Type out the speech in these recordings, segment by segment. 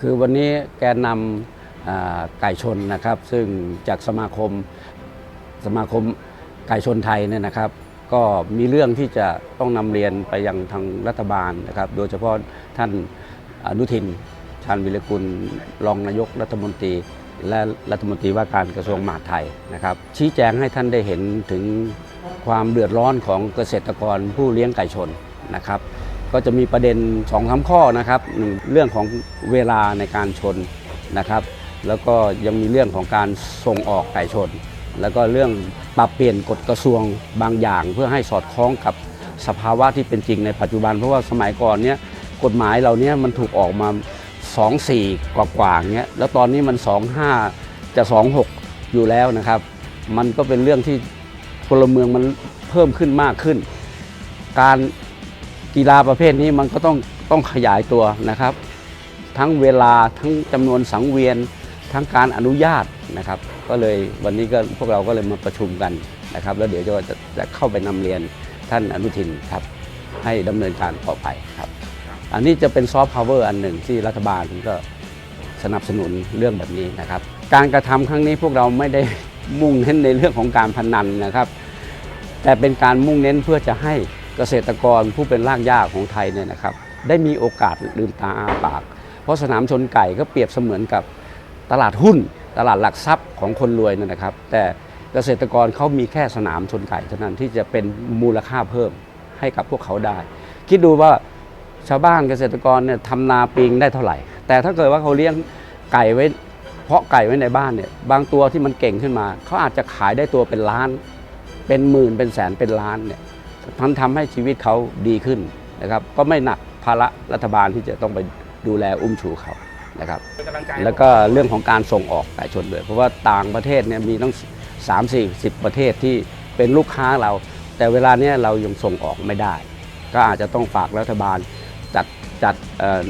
คือวันนี้แกนนำไก่ชนนะครับ ซึ่งจากสมาคมสมาคมไก่ชนไทยเนี่ยนะครับ ก็มีเรื่องที่จะต้องนำเรียนไปยังทางรัฐบาลนะครับ โดยเฉพาะท่านอนุทินชาญวิรกุลรองนายกรัฐมนตรี และรัฐมนตรีว่าการกระทรวงมหาดไทยนะครับ ชี้แจงให้ท่านได้เห็นถึงความเดือดร้อนของเกษตรกรผู้เลี้ยงไก่ชนนะครับ ก็จะมีประเด็น2อสข้อนะครับหนึ่งเรื่องของเวลาในการชนนะครับ แล้วก็ยังมีเรื่องของการส่งออกไก่ชน แล้วก็เรื่องปรับเปลี่ยนกฎกระทรวงบางอย่าง เพื่อให้สอดคล้องกับสภาวะที่เป็นจริงในปัจจุบัน เพราะว่าสมัยก่อนเนี้ยกฎหมายเหล่านี้มันถูกออกมา 2 4 กว่ากว่าเงี้ยแล้วตอนนี้มัน 2 5 จะ 2 6 อยู่แล้วนะครับ มันก็เป็นเรื่องที่พลเมืองมันเพิ่มขึ้นมากขึ้น การ กีฬาประเภทนี้มันก็ต้องต้องขยายตัวนะครับ ทั้งเวลาทั้งจำนวนสังเวียนทั้งการอนุญาตนะครับ ก็เลยวันนี้ก็พวกเราก็เลยมาประชุมกันนะครับ แล้วเดี๋ยวจะจะจะเข้าไปนำเรียนท่านอนุทินครับ ให้ดำเนินการต่อไปครับ อันนี้จะเป็นซอฟต์พาวเวอร์อันหนึ่งที่รัฐบาลก็สนับสนุนเรื่องแบบนี้นะครับ การกระทำครั้งนี้พวกเราไม่ได้ มุ่งเน้นในเรื่องของการพนันนะครับ แต่เป็นการมุ่งเน้นเพื่อจะให้ เกษตรกรผู้เป็นรากหญ้าของไทยเนี่ยนะครับได้มีโอกาสลืมตาอาปาก เพราะสนามชนไก่ก็เปรียบเสมือนกับตลาดหุ้น ตลาดหลักทรัพย์ของคนรวยนั่นนะครับ แต่เกษตรกรเขามีแค่สนามชนไก่เท่านั้นที่จะเป็นมูลค่าเพิ่มให้กับพวกเขาได้ คิดดูว่าชาวบ้านเกษตรกรเนี่ยทำนาปีงได้เท่าไหร่ แต่ถ้าเกิดว่าเขาเลี้ยงไก่ไว้เพาะไก่ไว้ในบ้านเนี่ยบางตัวที่มันเก่งขึ้นมา เขาอาจจะขายได้ตัวเป็นล้าน เป็นหมื่นเป็นแสนเป็นล้านเนี่ย มันทำให้ชีวิตเขาดีขึ้นนะครับ ก็ไม่หนักภาระรัฐบาลที่จะต้องไปดูแลอุ้มชูเขานะครับเป็นกำลังใจแล้วก็เรื่องของการส่งออกไก่ชนด้วย เพราะว่าต่างประเทศเนี่ยมีต้อง3 4 0 ประเทศที่เป็นลูกค้าเรา แต่เวลาเนี้ยเรายังส่งออกไม่ได้ ก็อาจจะต้องฝากรัฐบาลจัดจัดเอ่อ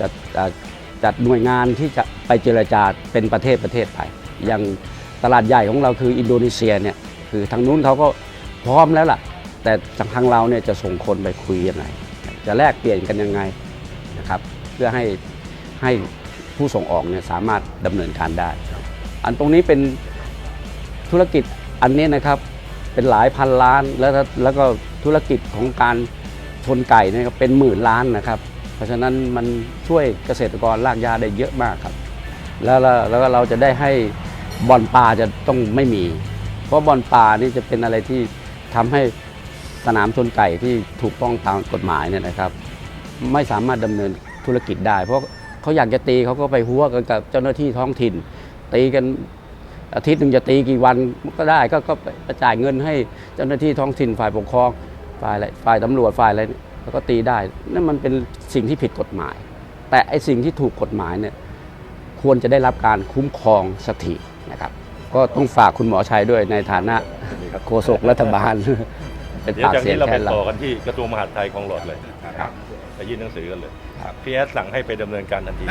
จัดเอ่อจัดหน่วยงานที่จะไปเจรจาเป็นประเทศประเทศไปอย่างตลาดใหญ่ของเราคืออินโดนีเซียเนี่ยคือทางนู้นเขาก็พร้อมแล้วล่ะ แต่ทางเราเนี่ยจะส่งคนไปคุยยังไง จะแลกเปลี่ยนกันยังไงนะครับ เพื่อให้ให้ผู้ส่งออกเนี่ยสามารถดำเนินการได้ อันตรงนี้เป็นธุรกิจอันนี้นะครับเป็นหลายพันล้านแล้วแล้วก็ธุรกิจของการชนไก่เนี่ยเป็นหมื่นล้านนะครับ เพราะฉะนั้นมันช่วยเกษตรกรรากหญ้าได้เยอะมากครับ แล้วแล้วก็เราจะได้ให้บอนปลาจะต้องไม่มี เพราะบอนปลานี่จะเป็นอะไรที่ทำให้ สนามชนไก่ที่ถูกต้องตามกฎหมายเนี่ยนะครับ ไม่สามารถดำเนินธุรกิจได้ เพราะเขาอยากจะตีเขาก็ไปหัวกันกับเจ้าหน้าที่ท้องถิ่น ตีกันอาทิตย์หนึ่งจะตีกี่วันก็ได้ก็ก็ไปจ่ายเงินให้เจ้าหน้าที่ท้องถิ่นฝ่ายปกครองฝ่ายอะไรฝ่ายตำรวจฝ่ายอะไรแล้วก็ตีได้นั่นมันเป็นสิ่งที่ผิดกฎหมาย แต่ไอ้สิ่งที่ถูกกฎหมายเนี่ยควรจะได้รับการคุ้มครองสถินะครับ ก็ต้องฝากคุณหมอชัยด้วยในฐานะโฆษกรัฐบาล เป็นเดี๋ยวปากจากเสียนี้งเราแทไปนเรา ต่อกันที่กระทรวงมหาดไทยของหลอดเลยครับ ไปยื่นหนังสือกันเลย ครับ พี่แอดสั่งให้ไปดำเนินการทันที